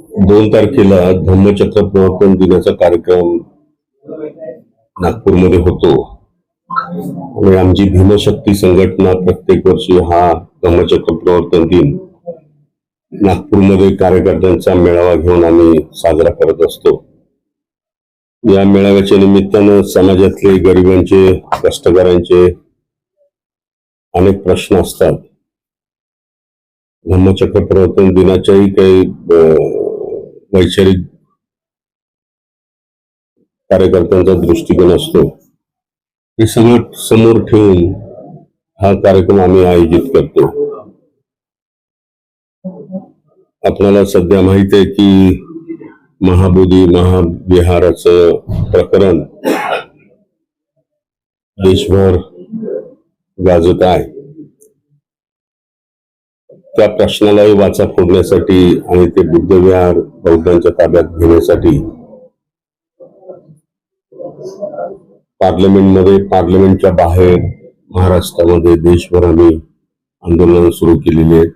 दोन तारखेला धम्मचक्र प्रवर्तन दिनाचा कार्यक्रम नागपूरमध्ये होतो. आणि आमची भीमशक्ती संघटना प्रत्येक वर्षी हा धम्मचक्र प्रवर्तन दिन नागपूरमध्ये कार्यकर्त्यांचा मेळावा घेऊन आम्ही साजरा करत असतो. या मेळाव्याच्या निमित्तानं समाजातले गरिबांचे कष्टकऱ्यांचे अनेक प्रश्न असतात. धम्मचक्र प्रवर्तन दिनाच्याही काही अं, वैचारिक कार्यकर्त्यांचा दृष्टिकोन असतो. हे सगळं समोर ठेवून हा कार्यक्रम आम्ही आयोजित करतो. आपल्याला सध्या माहीत आहे की महाबोधी महाविहाराचं प्रकरण देशभर गाजत आहे. त्या प्रश्नालाही वाचा फोडण्यासाठी आणि ते बुद्धविहार बौद्धांच्या ताब्यात घेण्यासाठी. पार्लमेंटमध्ये पार्लमेंटच्या बाहेर महाराष्ट्रामध्ये देशभर आम्ही आंदोलन सुरू केलेली आहेत.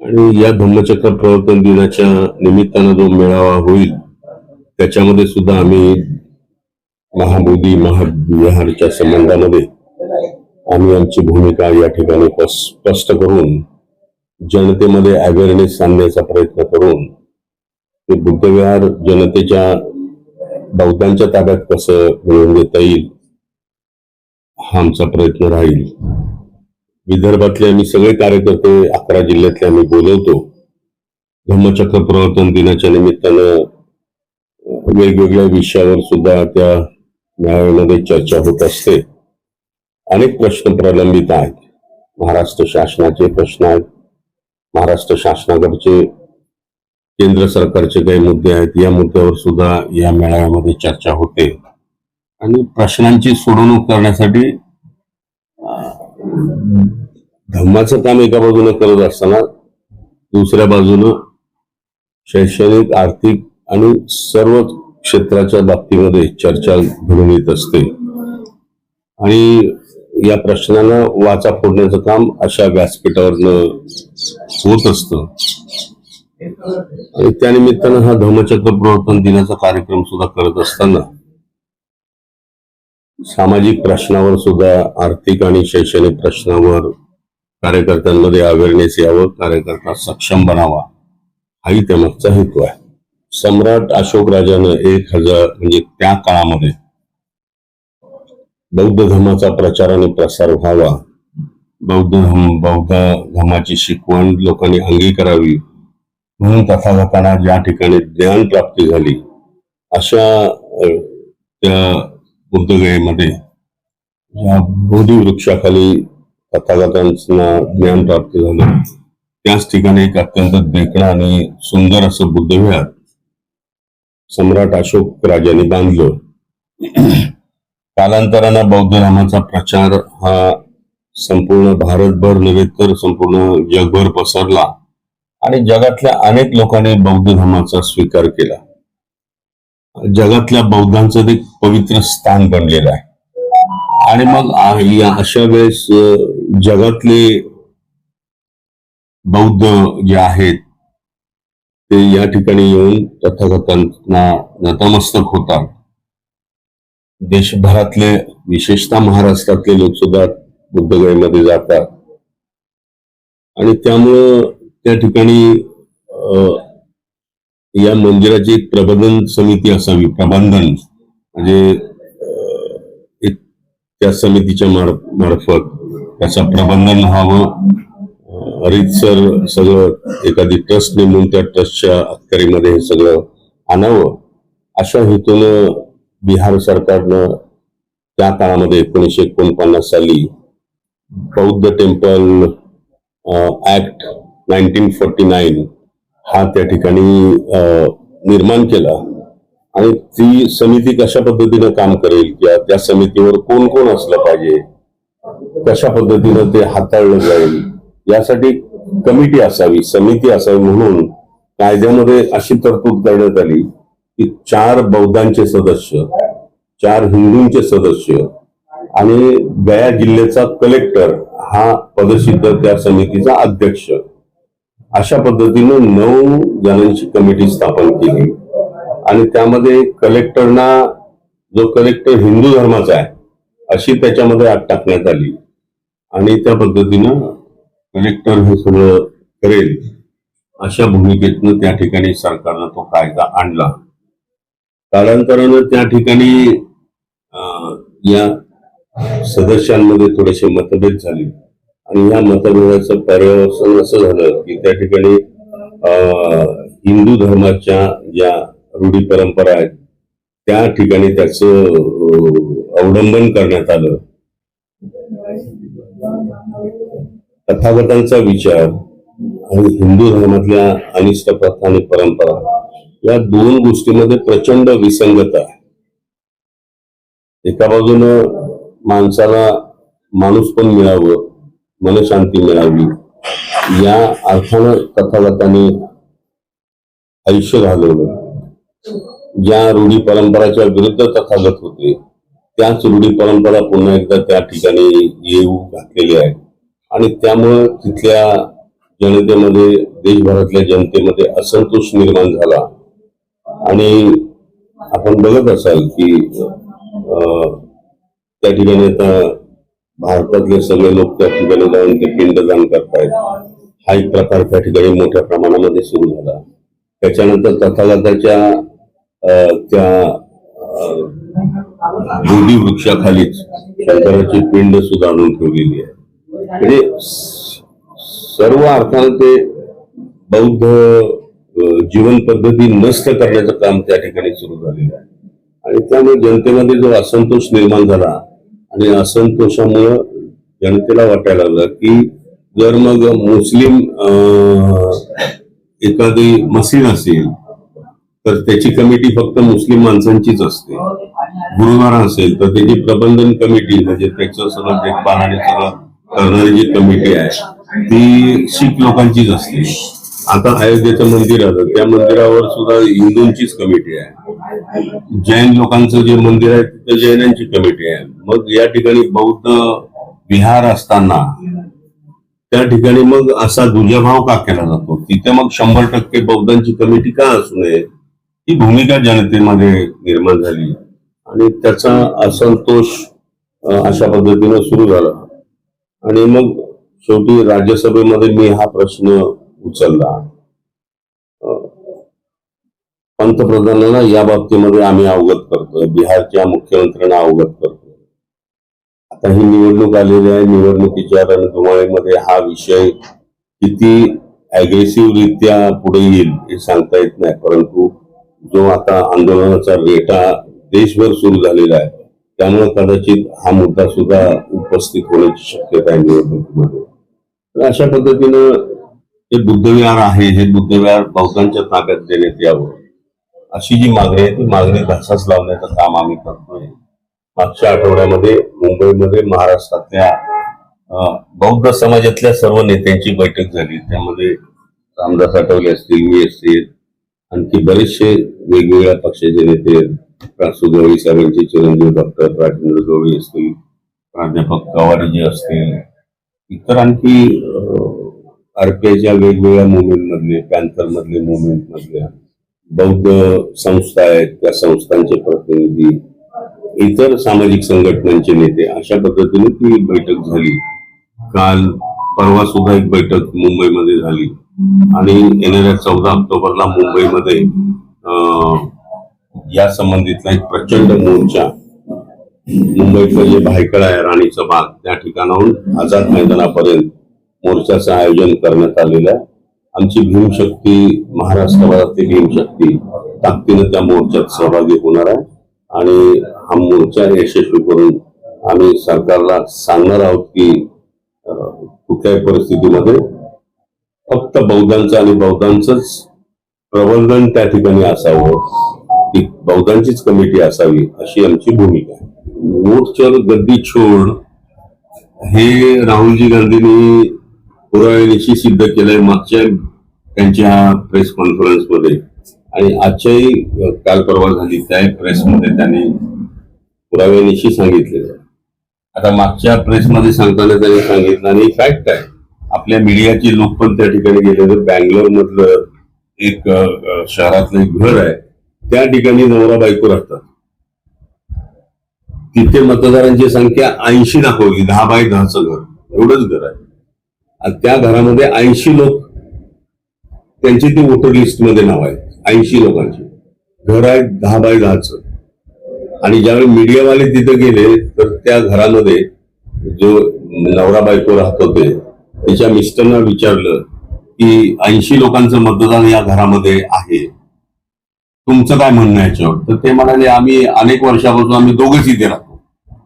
आणि या धम्मचक्र प्रवर्तन दिनाच्या निमित्तानं जो मेळावा होईल त्याच्यामध्ये सुद्धा आम्ही महाबोधी महाविहारच्या संबंधामध्ये आम्ही आमची भूमिका या ठिकाणी स्पष्ट करून जनतेमध्ये अवेअरनेस आणण्याचा प्रयत्न करून ते बुद्धविहार जनतेच्या बौद्धांच्या ताब्यात कसं मिळवून देता येईल हा आमचा प्रयत्न राहील. विदर्भातले आम्ही सगळे कार्यकर्ते अकरा जिल्ह्यातले आम्ही बोलवतो. धम्मचक्र प्रवर्तन दिनाच्या निमित्तानं वेगवेगळ्या विषयावर सुद्धा त्या मेळाव्यामध्ये चर्चा होत असते. अनेक प्रश्न प्रलंबित आहेत. महाराष्ट्र शासनाचे प्रश्न आहेत. महाराष्ट्र शासनाकडचे केंद्र सरकारचे काही मुद्दे आहेत. या मुद्द्यावर सुद्धा या मेळाव्यामध्ये चर्चा होते. आणि प्रश्नांची सोडवणूक करण्यासाठी अं, धम्माचं काम एका बाजूने करत असताना दुसऱ्या बाजूनं शैक्षणिक आर्थिक आणि सर्व क्षेत्राच्या बाबतीमध्ये चर्चा घडून येत असते. आणि या प्रश्नानं वाचा फोडण्याचं काम अशा व्यासपीठावरनं होत असतं. आणि त्यानिमित्तानं हा धम्मचक्र प्रवर्तन दिनाचा कार्यक्रम सुद्धा करत असताना सामाजिक प्रश्नावर सुद्धा आर्थिक आणि शैक्षणिक प्रश्नावर कार्यकर्त्यांमध्ये अवेअरनेस यावं कार्यकर्ता सक्षम बनावा हाही त्यामागचा हेतू आहे. सम्राट अशोक राजानं एक हजार म्हणजे त्या काळामध्ये बौद्ध धर्माचा प्रचार आणि प्रसार व्हावा. बौद्ध धर्म बौद्ध धर्माची शिकवण लोकांनी अंगीकारावी म्हणून तथागतांना ज्या ठिकाणी ज्ञान प्राप्ती झाली अशा त्या बुद्धगयेमध्ये ज्या बोधी वृक्षाखाली तथागतांना ज्ञान प्राप्त झालं त्याच ठिकाणी एक अत्यंत देखणं आणि सुंदर असं बुद्धविहार सम्राट अशोक राजाने बांधलं. कालांतरानं बौद्ध धर्माचा प्रचार हा संपूर्ण भारतभर नव्हे तर संपूर्ण जगभर पसरला आणि जगातल्या अनेक लोकांनी बौद्ध धर्माचा स्वीकार केला. जगातल्या बौद्धांचं ते एक पवित्र स्थान बनलेलं आहे. आणि मग या अशा वेळेस जगातले बौद्ध जे आहेत ते या ठिकाणी येऊन तथागतांना नतमस्तक होतात. देशभरातले विशेषतः महाराष्ट्रातले लोक सुद्धा बुद्धगयेमध्ये जातात. आणि त्यामुळं त्या ठिकाणी या मंदिराची एक प्रबंधन समिती असावी प्रबंधन. म्हणजे एक त्या समितीच्या मार्फत त्याचं प्रबंधन व्हावं. अ, रीतसर सगळं एखादी ट्रस्ट नेमून त्या ट्रस्टच्या अखत्यारीमध्ये हे सगळं आणावं. अशा हेतून बिहार सरकारनं त्या काळामध्ये एकोणीसशे एकोणपन्नास साली Bauddha temple act nineteen forty nine हा त्या ठिकाणी निर्माण केला. आणि ती समिती कशा पद्धतीनं काम करेल किंवा त्या समितीवर कोण कोण असलं पाहिजे कशा पद्धतीनं ते हाताळलं जाईल यासाठी कमिटी असावी समिती असावी म्हणून कायद्यामध्ये अशी तरतूद करण्यात आली. की चार बौद्धांचे सदस्य चार हिंदूंचे सदस्य आणि गया जिल्ह्याचा कलेक्टर हा पदसिद्ध त्या समितीचा अध्यक्ष. अशा पद्धतीनं नऊ जणांची कमिटी स्थापन केली. आणि त्यामध्ये कलेक्टरना जो कलेक्टर हिंदू धर्माचा आहे अशी त्याच्यामध्ये आग टाकण्यात आली. आणि त्या पद्धतीनं कलेक्टर हे सगळं करेल अशा भूमिकेतनं त्या ठिकाणी सरकारनं तो कायदा आणला. कालांतरानं त्या ठिकाणी अं, या सदस्यांमध्ये थोडेसे मतभेद झाले. आणि या मतभेदाचं पर्यवसन असं झालं की त्या ठिकाणी अं, हिंदू धर्माच्या ज्या रूढी परंपरा आहेत त्या ठिकाणी त्याचं अवलंबन करण्यात आलं. तथागतांचा विचार आणि हिंदू धर्मातल्या अनिष्ट प्रथा आणि परंपरा या दोन गोष्टीमध्ये प्रचंड विसंगत आहे. एका बाजूनं माणसाला माणूस पण मिळावं मनशांती मिळावी या अर्थानं तथागतांनी आयुष्य घालवलं. ज्या रूढी परंपराच्या विरुद्ध तथागत होते त्याच रूढी परंपरा पुन्हा एकदा त्या ठिकाणी येऊ घातलेली आहे. आणि त्यामुळं तिथल्या जनतेमध्ये देशभरातल्या जनतेमध्ये असंतोष निर्माण झाला. आणि आपण बघत असाल की त्या ठिकाणी आता भारतातले सगळे लोक त्या ठिकाणी जाऊन ते पिंडदान करतायत. हा एक प्रकार त्या ठिकाणी मोठ्या प्रमाणामध्ये सुरू झाला. त्याच्यानंतर तथागताच्या अं, त्या अं, बोधी वृक्षाखालीच शंकराची पिंड सुद्धा आणून ठेवलेली आहे. म्हणजे सर्व अर्थानं ते बौद्ध जीवन पद्धती नष्ट करण्याचं काम त्या ठिकाणी सुरू झालेलं आहे. आणि त्यामुळे जनतेमध्ये जो असंतोष निर्माण झाला आणि असंतोषामुळं जनतेला वाटायला लागलं की जर मग मुस्लिम एखादी मशीद असेल तर त्याची कमिटी फक्त मुस्लिम माणसांचीच असते. गुरुद्वारा असेल तर त्याची प्रबंधन कमिटी म्हणजे त्याचं सगळं देखभाल आणि सगळं करणारी जी कमिटी आहे ती शीख लोकांचीच असते. आता अयोध्येचं मंदिर आलं त्या मंदिरावर सुद्धा हिंदूंचीच कमिटी आहे. जैन लोकांचं जे मंदिर आहे तिथं जैनांची कमिटी आहे. मग या ठिकाणी बौद्ध विहार असताना त्या ठिकाणी मग असा दुजाभाव का केला जातो? तिथे मग शंभर टक्के बौद्धांची कमिटी का असू नये? ही भूमिका जनतेमध्ये निर्माण झाली. आणि त्याचा असंतोष अशा पद्धतीनं सुरू झाला. आणि मग शेवटी राज्यसभेमध्ये मी हा प्रश्न उचलला. पंतप्रधानांना या बाबतीमध्ये आम्ही अवगत करतोय. बिहारच्या मुख्यमंत्र्यांना अवगत करतोय. आता ही निवडणूक आलेली आहे. निवडणुकीच्या रणधुमाळीमध्ये हा विषय किती अग्रेसिव्ह रित्या पुढे येईल हे सांगता येत नाही. परंतु जो आता आंदोलनाचा रेटा देशभर सुरू झालेला आहे त्यामुळे कदाचित हा मुद्दा सुद्धा उपस्थित होण्याची शक्यता आहे निवडणुकीमध्ये. तर अशा पद्धतीनं हे बुद्धविहार आहे हे बुद्धविहार बौद्धांच्या ताब्यात देण्यात यावं. अशी जी मागणी आहे ती मागणी घासास लावण्याचं काम आम्ही करतोय. मागच्या आठवड्यामध्ये मुंबईमध्ये महाराष्ट्रातल्या बौद्ध समाजातल्या सर्व नेत्यांची बैठक झाली. त्यामध्ये रामदास आठवले असतील मी असतील आणखी बरेचसे वेगवेगळ्या पक्षाचे नेते प्रासू गवळी साहेबांचे चिरंजीव डॉक्टर राजेंद्र गवळी असतील प्राध्यापक कवारीजी असतील इतर आणखी आरपीआयच्या वेगवेगळ्या मुवमेंट मधले पॅन्थर मधले मुवमेंट मधल्या बौद्ध संस्था आहेत त्या संस्थांचे प्रतिनिधी इतर सामाजिक संघटनांचे नेते अशा पद्धतीने ती बैठक झाली. काल परवा सुद्धा एक बैठक मुंबईमध्ये झाली. आणि येणाऱ्या चौदा ऑक्टोबरला मुंबईमध्ये या संबंधितला एक प्रचंड मोर्चा मुंबईचं जे भायखळा आहे राणीचं बाग त्या ठिकाणाहून आझाद मैदानापर्यंत मोर्चाचं आयोजन करण्यात आलेलं आहे. आमची भीमशक्ती महाराष्ट्रभरातली भीमशक्ती ताकदीनं त्या मोर्चात सहभागी होणार आहे. आणि हा मोर्चा यशस्वी करून आम्ही सरकारला सांगणार आहोत की कुठल्याही परिस्थितीमध्ये फक्त बौद्धांचं आणि बौद्धांचंच प्रबंधन त्या ठिकाणी असावं ती बौद्धांचीच कमिटी असावी अशी आमची भूमिका आहे. मोर्चर गद्दी छोड हे राहुलजी गांधींनी पुराव्यानिशी सिद्ध केलंय मागच्या त्यांच्या प्रेस कॉन्फरन्समध्ये आणि आजच्याही काल परवा झाली त्या प्रेसमध्ये त्यांनी पुराव्यानिशी सांगितलेलं आहे. आता मागच्या प्रेसमध्ये सांगताना त्यांनी सांगितलं आणि फॅक्ट आहे आपल्या मीडियाचे लोक पण त्या ठिकाणी गेले तर बँगलोर मधलं एक शहरातलं एक घर आहे त्या ठिकाणी नवरा बायको राहतात. तिथे मतदारांची संख्या ऐंशी दाखवली दहा बाय दहाचं घर. एवढंच घर आहे. त्या घरामध्ये ऐंशी लोक त्यांची ती वोटर लिस्टमध्ये नाव आहेत ऐंशी लोकांची. घर आहे दहा बाय दहाचं. आणि ज्यावेळी मीडियावाले तिथे गेले तर त्या घरामध्ये जो नवरा बायको राहत होते त्याच्या मिस्टरना विचारलं की ऐंशी लोकांचं मतदान या घरामध्ये आहे. तुमचं काय म्हणणं याच्यावर? तर ते म्हणाले आम्ही अनेक वर्षापासून आम्ही दोघंच इथे राहतो.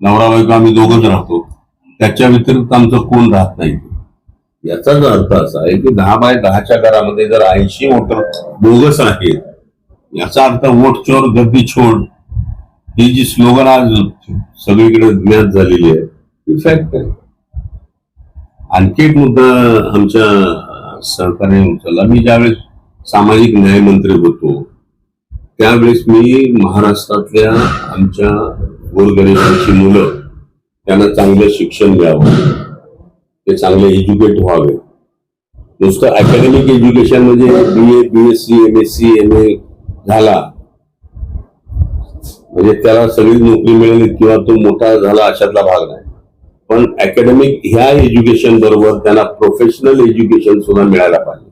नवरा बायको आम्ही दोघंच राहतो. त्याच्या व्यतिरिक्त आमचं कोण राहत नाही? याचाच अर्थ असा आहे की दहा बाय दहाच्या घरामध्ये जर ऐंशी वोटर बोगस आहेत याचा अर्थ वोट चोर गर्दी छोड ही जी स्लोगन आज सगळीकडे ज्ञात झालेली आहे. ती फॅक्ट आहे आणखी एक मुद्दा आमच्या सरकारने उचलला. मी ज्यावेळेस सामाजिक न्याय मंत्री होतो त्यावेळेस मी महाराष्ट्रातल्या आमच्या गोरगरिबांची मुलं त्यांना चांगलं शिक्षण द्यावं. ते चांगले एज्युकेट व्हावे नुसतं अकॅडमिक एज्युकेशन म्हणजे B A B S C M S C M A झाला, म्हणजे त्याला सगळी नोकरी मिळेल किंवा तो मोठा झाला अशातला भाग नाही. पण अकॅडमिक ह्या एज्युकेशन बरोबर त्यांना प्रोफेशनल एज्युकेशन सुद्धा मिळायला पाहिजे.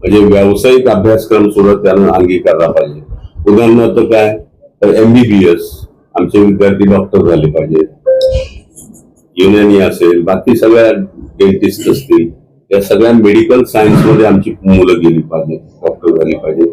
म्हणजे व्यावसायिक अभ्यासक्रम सुद्धा त्यांना अंगीकारला पाहिजे. उदाहरणार्थ काय? तर एमबीबीएस आमचे विद्यार्थी डॉक्टर झाले पाहिजे युनानी असेल, बाकी सगळ्या डेंटिस्ट असतील या सगळ्या मेडिकल सायन्समध्ये आमची मुलं गेली पाहिजे डॉक्टर झाली पाहिजे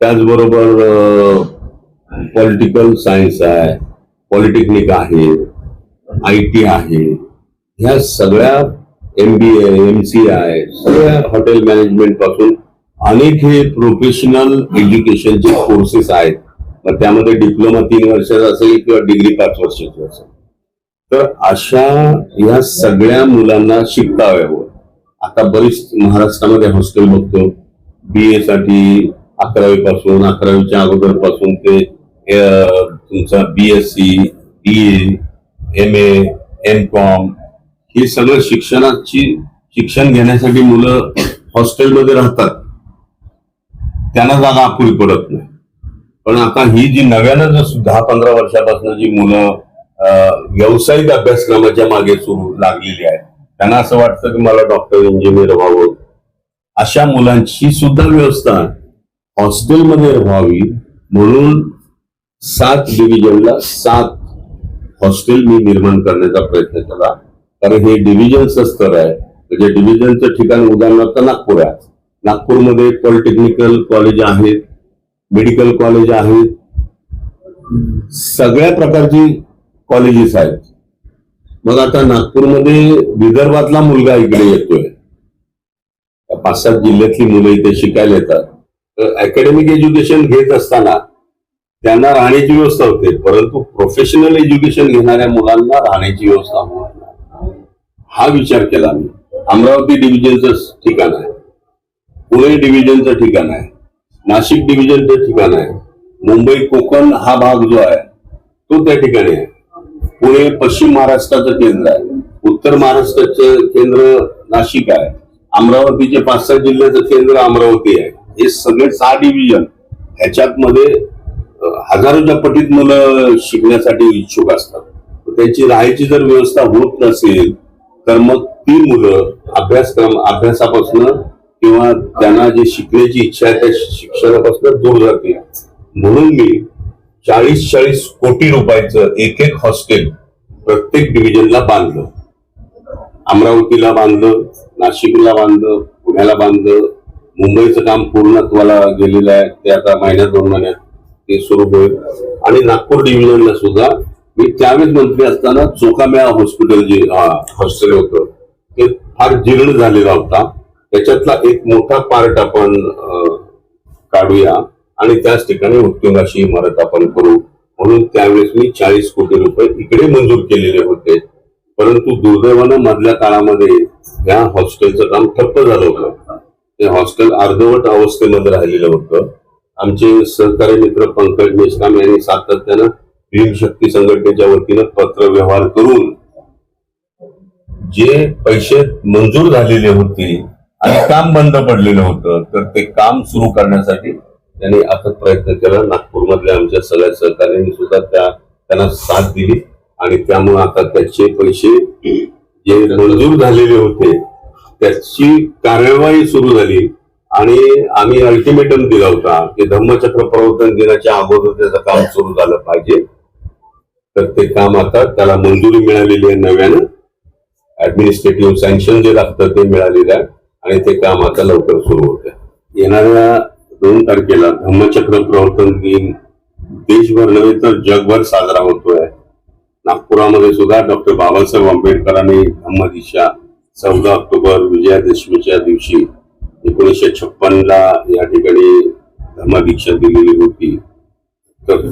त्याचबरोबर पॉलिटिकल सायन्स आहे पॉलिटेक्निक आहे आय टी आहे ह्या सगळ्या M B A M C I सगळ्या हॉटेल मॅनेजमेंटपासून अनेक हे प्रोफेशनल एज्युकेशनचे कोर्सेस आहेत. मग त्यामध्ये डिप्लोमा तीन वर्षाचा असेल किंवा डिग्री पाच वर्षाची असेल. तर अशा या सगळ्या मुलांना शिकता यावं आता बरीच महाराष्ट्रामध्ये हॉस्टेल बघतो. बी ए साठी अकरावी पासून अकरावीच्या अगोदरपासून ते तुमचा B S C B M A M com हे सगळं शिक्षणाची शिक्षण घेण्यासाठी मुलं हॉस्टेलमध्ये राहतात. त्यांना जागा अपुरी पडत नाही. पण आता ही जी नव्यानं जर दहा पंधरा वर्षापासून जी मुलं व्यावसायिक अभ्यासक्रमाच्या मागे सुरू लागलेली आहे. त्यांना असं वाटतं की मला डॉक्टर इंजिनियर व्हावं. अशा मुलांची सुद्धा व्यवस्था हॉस्टेलमध्ये व्हावी म्हणून सात डिव्हिजनला सात हॉस्टेल मी निर्माण करण्याचा प्रयत्न केला. कारण हे डिव्हिजनचं स्तर आहे. म्हणजे डिव्हिजनचं ठिकाण उदाहरणार्थ नागपूर आहे. नागपूरमध्ये पॉलिटेक्निकल कॉलेज आहेत मेडिकल कॉलेज आहेत. सगळ्या प्रकारची कॉलेजेस आहेत मग आता नागपूरमध्ये विदर्भातला मुलगा इकडे येतोय. पाच सात जिल्ह्यातली मुलं इथे शिकायला येतात. तर अकॅडमिक एज्युकेशन घेत असताना त्यांना राहण्याची व्यवस्था होते परंतु प्रोफेशनल एज्युकेशन घेणाऱ्या मुलांना राहण्याची व्यवस्था होणार हा विचार केला मी. अमरावती डिव्हिजनचं ठिकाण आहे. पुणे डिव्हिजनचं ठिकाण आहे. नाशिक डिव्हिजनचं ठिकाण आहे. मुंबई कोकण हा भाग जो आहे तो त्या ठिकाणी आहे. पुणे पश्चिम महाराष्ट्राचं केंद्र आहे. उत्तर महाराष्ट्राचं केंद्र नाशिक आहे. अमरावतीचे पाच सहा जिल्ह्याचं केंद्र अमरावती आहे. हे सगळे सहा डिव्हिजन ह्याच्यात मध्ये हजारोच्या पटीत मुलं शिकण्यासाठी इच्छुक असतात. त्यांची राहायची जर व्यवस्था होत नसेल तर मग ती मुलं अभ्यासक्रम अभ्यासापासून किंवा त्यांना जे शिकण्याची इच्छा आहे त्या शिक्षणापासून दूर जाते म्हणून मी चाळीस चाळीस कोटी रुपयाचं एक एक हॉस्टेल प्रत्येक डिव्हिजनला बांधलं. अमरावतीला बांधलं नाशिकला बांधलं पुण्याला बांधलं. मुंबईचं काम पूर्णत्वाला गेलेलं आहे ते आता महिन्यात दोन महिन्यात ते सुरू होईल. आणि नागपूर डिव्हिजनला सुद्धा मी त्यावेळेस मंत्री असताना चोखामेळा हॉस्पिटल जे हॉस्टेल होतं ते फार जीर्ण झालेला होता. त्याच्यातला एक मोठा पार्ट आपण काढूया. आणि त्याच ठिकाणी उद्योगाची इमारत आपण करू. म्हणून त्यावेळेस मी चाळीस कोटी रुपये इकडे मंजूर केलेले होते. परंतु दुर्दैवानं मधल्या काळामध्ये या हॉस्टेलचं काम ठप्प झालं होतं. ते हॉस्टेल अर्धवट अवस्थेमध्ये राहिलेलं होतं. आमचे सहकारी मित्र पंकज मेश्राम यांनी सातत्यानं भीमशक्ती संघटनेच्या वतीनं पत्र व्यवहार करून जे पैसे मंजूर झालेले होते आणि काम बंद पडलेलं होतं तर ते काम सुरू करण्यासाठी त्यांनी आता प्रयत्न केला. नागपूरमधल्या आमच्या सगळ्या सहकार्यांनी सुद्धा त्या त्यांना साथ दिली. आणि त्यामुळे आता त्याचे पैसे जे मंजूर झालेले होते त्याची कार्यवाही सुरू झाली. आणि आम्ही अल्टिमेटम दिला होता की धम्मचक्र प्रवर्तन दिनाच्या अगोदर त्याचं काम सुरू झालं पाहिजे. तर ते काम आता त्याला मंजुरी मिळालेली आहे नव्यानं. ऍडमिनिस्ट्रेटिव्ह सँक्शन जे लागतं ते मिळालेलं आहे. आणि ते काम आता लवकर सुरू होतं. येणाऱ्या दोन तारखेला धम्मचक्र प्रवर्तन दिन. देशभर नव्हे तर जगभर साजरा होतोय. नागपुरामध्ये सुद्धा डॉक्टर बाबासाहेब आंबेडकरांनी धम्मदिशा चौदा ऑक्टोबर विजयादशमीच्या दिवशी एकोणीसशे छप्पनला या ठिकाणी धम्मदीक्षा दिलेली होती. तर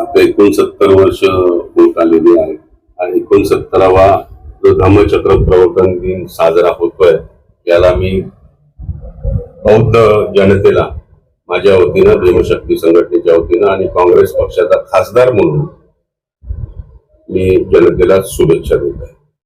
आता एकोणसत्तर वर्ष होत आलेली आहे. आणि एकोणसत्तरावा जो धम्मचक्र प्रवर्तन दिन साजरा होतोय याला मी बौद्ध जनतेला माझ्या वतीनं भीमशक्ती संघटनेच्या वतीनं आणि काँग्रेस पक्षाचा खासदार म्हणून मी जनतेला शुभेच्छा देत आहे.